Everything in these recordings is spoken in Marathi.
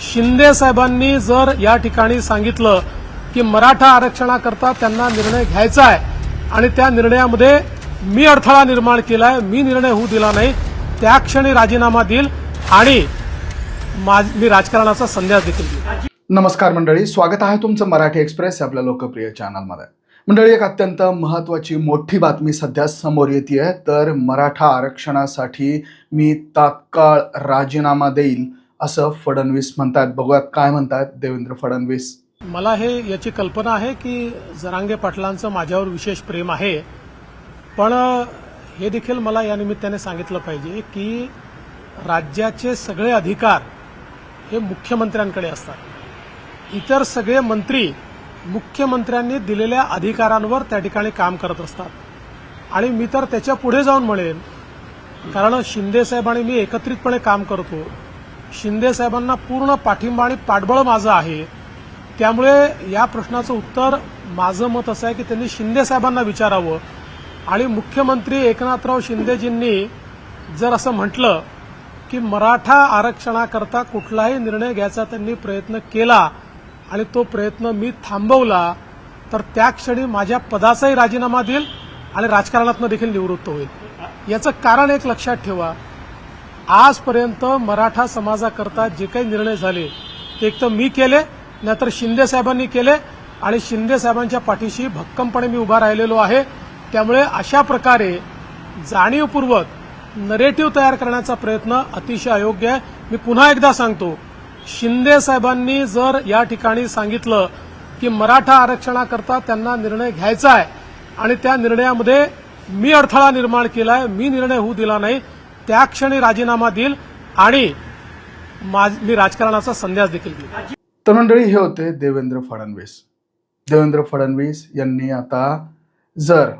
शिंदे साहेबांनी जर या ठिकाणी सांगितलं की मराठा आरक्षणाकरता त्यांना निर्णय घ्यायचा आहे आणि त्या निर्णयामध्ये मी अडथळा निर्माण केलाय मी निर्णय होऊ दिला नाही त्या क्षणी राजीनामा देईल आणि मी राजकारणाचा संन्यास देखील देईल. नमस्कार मंडळी स्वागत आहे तुमचं मराठी एक्सप्रेस आपल्या लोकप्रिय चॅनलमध्ये. मंडळी एक अत्यंत महत्त्वाची मोठी बातमी सध्या समोर येते तर मराठा आरक्षणासाठी मी तात्काळ राजीनामा देईल असं फडणवीस म्हणतात. बघूयात काय म्हणतात देवेंद्र फडणवीस. मला हे याची कल्पना आहे की जरांगे पाटलांचं माझ्यावर विशेष प्रेम आहे. पण हे देखील मला या निमित्ताने सांगितलं पाहिजे की राज्याचे सगळे अधिकार हे मुख्यमंत्र्यांकडे असतात. इतर सगळे मंत्री मुख्यमंत्र्यांनी दिलेल्या अधिकारांवर त्या ठिकाणी काम करत असतात. आणि मी तर त्याच्या पुढे जाऊन म्हणेन. कारण शिंदे साहेब आणि मी एकत्रितपणे काम करतो. शिंदे साहेबांना पूर्ण पाठिंबा आणि पाठबळ माझं आहे. त्यामुळे या प्रश्नाचं उत्तर माझं मत असं आहे की त्यांनी शिंदे साहेबांना विचारावं. आणि मुख्यमंत्री एकनाथराव शिंदेजींनी जर असं म्हटलं की मराठा आरक्षणाकरता कुठलाही निर्णय घ्यायचा त्यांनी प्रयत्न केला आणि तो प्रयत्न मी थांबवला तर त्या क्षणी माझ्या पदाचाही राजीनामा देईल आणि राजकारणातनं देखील निवृत्त होईल. याचं कारण एक लक्षात ठेवा. आजपर्यंत मराठा समाजाकरता जे काही निर्णय झाले ते एक तर मी केले नाहीतर शिंदे साहेबांनी केले आणि शिंदे साहेबांच्या पाठीशी भक्कमपणे मी उभा राहिलेलो आहे. त्यामुळे अशा प्रकारे जाणीवपूर्वक नरेटिव्ह तयार करण्याचा प्रयत्न अतिशय अयोग्य आहे. मी पुन्हा एकदा सांगतो शिंदे साहेबांनी जर या ठिकाणी सांगितलं की मराठा आरक्षणाकरता त्यांना निर्णय घ्यायचा आहे आणि त्या निर्णयामध्ये मी अडथळा निर्माण केलाय मी निर्णय होऊ दिला नाही त्या क्षणी राजीनामा देईल आणि माझ- मी राजकारणाचा संन्यास देखील देईल तर मंडळी हे होते देवेंद्र फडणवीस. देवेंद्र फडणवीस यांनी आता जर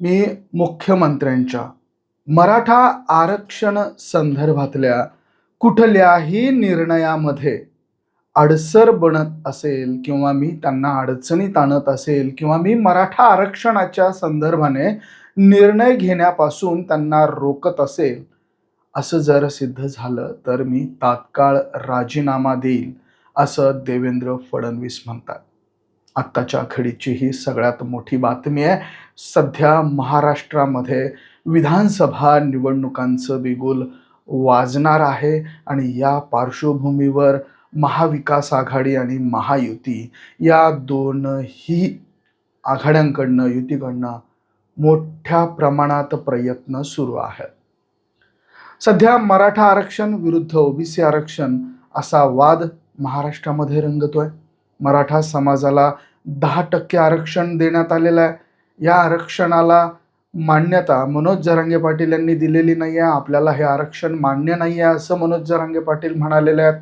मी मुख्यमंत्र्यांच्या मराठा आरक्षण संदर्भातल्या कुठल्याही निर्णयामध्ये अडसर बनत असेल किंवा मी त्यांना अडचणीत आणत असेल किंवा मी मराठा आरक्षणाच्या संदर्भाने निर्णय घेण्यापासून त्यांना रोकत असेल असं जर सिद्ध झालं तर मी तात्काळ राजीनामा देईल असं देवेंद्र फडणवीस म्हणतात. आत्ताच्या घडीची ही सगळ्यात मोठी बातमी आहे. सध्या महाराष्ट्रामध्ये विधानसभा निवडणुकांचं बिगुल वाजणार आहे आणि या पार्श्वभूमीवर महाविकास आघाडी आणि महायुती या दोनही आघाड्यांकडनं युतीकडनं मोठ्या प्रमाणात प्रयत्न सुरू आहेत. सध्या मराठा आरक्षण विरुद्ध ओबीसी आरक्षण असा वाद महाराष्ट्रामध्ये रंगतोय. मराठा समाजाला दहा टक्के आरक्षण देण्यात आलेलं आहे. या आरक्षणाला मान्यता मनोज जरांगे पाटील यांनी दिलेली नाही आहे आपल्याला हे आरक्षण मान्य नाही आहे असं मनोज जरांगे पाटील म्हणालेले आहेत.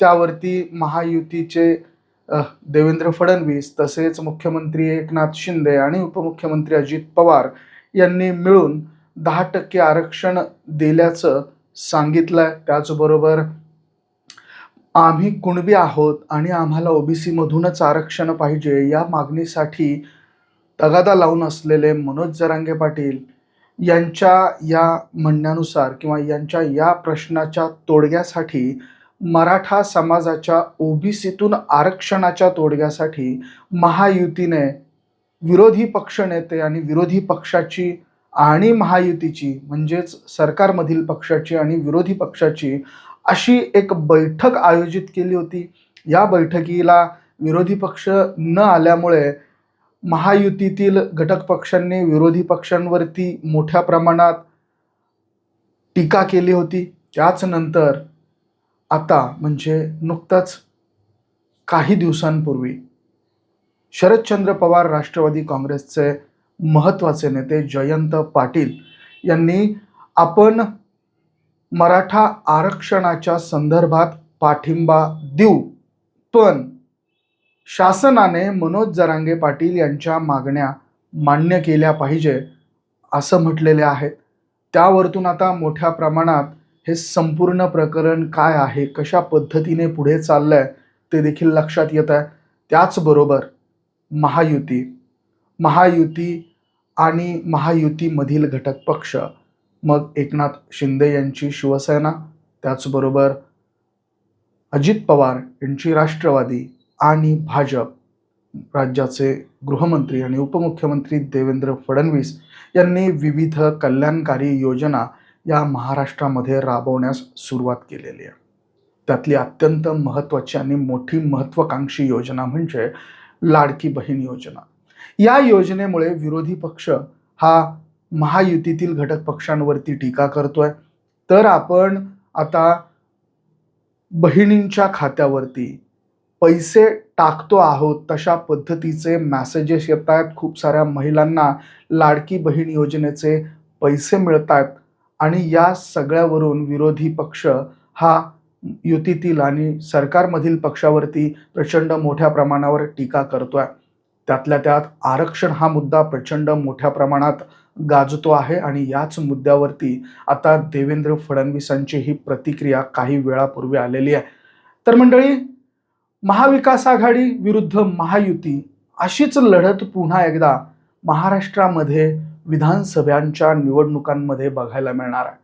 त्यावरती महायुतीचे देवेंद्र फडणवीस तसेच मुख्यमंत्री एकनाथ शिंदे आणि उपमुख्यमंत्री अजित पवार यांनी मिळून दहा टक्के आरक्षण दिल्याचं सांगितलंय. त्याचबरोबर आम्ही कुणबी आहोत आणि आम्हाला ओबीसीमधूनच आरक्षण पाहिजे या मागणीसाठी तगादा लावून असलेले मनोज जरांगे पाटील यांच्या या म्हणण्यानुसार किंवा यांच्या या प्रश्नाच्या तोडग्यासाठी मराठा समाजाच्या ओबीसीतून आरक्षणाच्या तोडग्यासाठी महायुतीने विरोधी पक्षनेते आणि विरोधी पक्षाची आणि महायुतीची म्हणजेच सरकारमधील पक्षाची आणि विरोधी पक्षाची अशी एक बैठक आयोजित केली होती. या बैठकीला विरोधी पक्ष न आल्यामुळे महायुतीतील घटक पक्षांनी विरोधी पक्षांवरती मोठ्या प्रमाणात टीका केली होती. त्याच नंतर आता म्हणजे नुकताच काही दिवसांपूर्वी शरदचंद्र पवार राष्ट्रवादी काँग्रेसचे महत्त्वाचे नेते जयंत पाटील यांनी आपण मराठा आरक्षणाच्या संदर्भात पाठिंबा देऊ पण शासनाने मनोज जरांगे पाटील यांच्या मागण्या मान्य केल्या पाहिजे असं म्हटलेले आहेत त्यावरतून आता मोठ्या प्रमाणात हे संपूर्ण प्रकरण काय आहे? कशा पद्धतीने पुढे चाललंय? ते देखील लक्षात येत आहे. त्याचबरोबर महायुती. महायुती आणि महायुतीमधील घटक पक्ष. मग एकनाथ शिंदे यांची शिवसेना त्याचबरोबर अजित पवार यांची राष्ट्रवादी आणि भाजप. राज्याचे गृहमंत्री आणि उपमुख्यमंत्री देवेंद्र फडणवीस यांनी विविध कल्याणकारी योजना या महाराष्ट्रामध्ये राबवण्यास सुरुवात केलेली आहे. त्यातली अत्यंत महत्त्वाची आणि मोठी महत्त्वाकांक्षी योजना म्हणजे लाडकी बहीण योजना. या योजनेमुळे विरोधी पक्ष हा महायुतीतील घटक पक्षांवरती टीका करतोय. तर आपण आता बहिणींच्या खात्यावरती पैसे टाकतो आहोत तशा पद्धतीचे मॅसेजेस येत आहेत खूप साऱ्या महिलांना लाडकी बहीण योजनेचे पैसे मिळत आहेत आणि या सगळ्यावरून विरोधी पक्ष हा युतीतील आणि सरकारमधील पक्षावरती प्रचंड मोठ्या प्रमाणावर टीका करतो आहे त्यातल्या त्यात आरक्षण हा मुद्दा प्रचंड मोठ्या प्रमाणात गाजतो आहे आणि याच मुद्द्यावरती आता देवेंद्र फडणवीसांची ही प्रतिक्रिया काही वेळापूर्वी आलेली आहे. तर मंडळी महाविकास आघाडी विरुद्ध महायुती अशीच लढत पुन्हा एकदा महाराष्ट्रामध्ये विधानसभांच्या निवडणुकांमध्ये बघायला मिळणार आहे.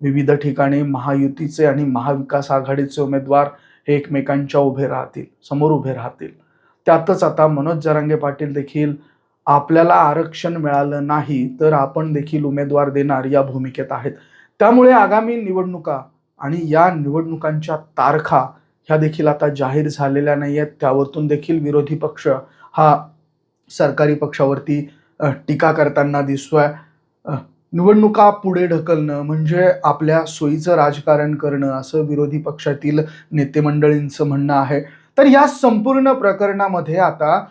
विविध ठिकाणी महायुतीचे आणि महाविकास आघाडीचे उमेदवार हे एकमेकांच्या उभे राहतील समोर उभे राहतील. त्यातच आता मनोज जरांगे पाटील देखील आपल्याला आरक्षण मिळालं नाही तर आपण देखील उमेदवार देणार या भूमिकेत आहेत. त्यामुळे आगामी निवडणुका आणि या निवडणुकांच्या तारखा ह्या देखील आता जाहीर झालेल्या नाही आहेत त्यावरतून देखील विरोधी पक्ष हा सरकारी पक्षावरती टीका करताना दिसतोय. निवडणुका पुढे ढकलणं म्हणजे आपल्या सोयीचं राजकारण करणं असं विरोधी पक्षातील नेतेमंडळींचं म्हणणं आहे. तर या संपूर्ण प्रकरणामध्ये आता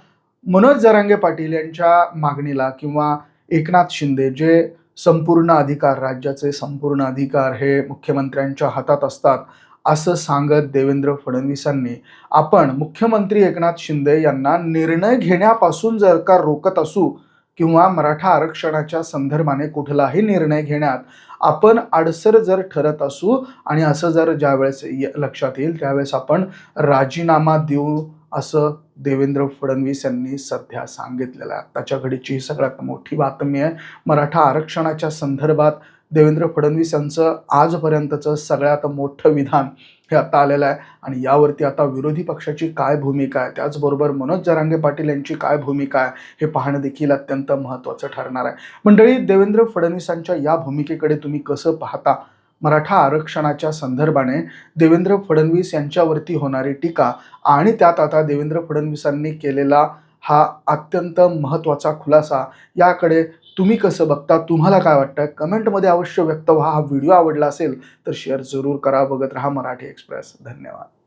मनोज जरांगे पाटील यांच्या मागणीला किंवा एकनाथ शिंदे जे संपूर्ण अधिकार राज्याचे संपूर्ण अधिकार हे मुख्यमंत्र्यांच्या हातात असतात असं सांगत देवेंद्र फडणवीसांनी. आपण मुख्यमंत्री एकनाथ शिंदे यांना निर्णय घेण्यापासून जर का रोकत असू किंवा मराठा आरक्षणाच्या संदर्भाने कुठलाही निर्णय घेण्यात आपण अडसर जर ठरत असू आणि असं जर ज्यावेळेस लक्षात येईल त्यावेळेस आपण राजीनामा देऊ असं देवेंद्र फडणवीस यांनी सध्या सांगितलेलं आहे. आत्ताच्या घडीची ही सगळ्यात मोठी बातमी आहे. मराठा आरक्षणाच्या संदर्भात देवेंद्र फडणवीस यांचं आजपर्यंतचं सगळ्यात मोठं विधान हे आता आलेलं आहे. आणि यावरती आता विरोधी पक्षाची काय भूमिका आहे? त्याचबरोबर मनोज जरांगे पाटील यांची काय भूमिका आहे? हे पाहणं देखील अत्यंत महत्त्वाचं ठरणार आहे. मंडळी देवेंद्र फडणवीसांच्या या भूमिकेकडे तुम्ही कसं पाहता? मराठा आरक्षणाच्या संदर्भाने देवेंद्र फडणवीस यांच्यावरती होणारी टीका आणि त्यात आता देवेंद्र फडणवीसांनी केलेला हा अत्यंत महत्त्वाचा खुलासा याकडे तुम्ही कसं बघता तुम्हाला काय वाटतं? कमेंटमध्ये अवश्य व्यक्त व्हा. हा व्हिडिओ आवडला असेल तर शेअर जरूर करा. बघत राहा मराठी एक्सप्रेस. धन्यवाद.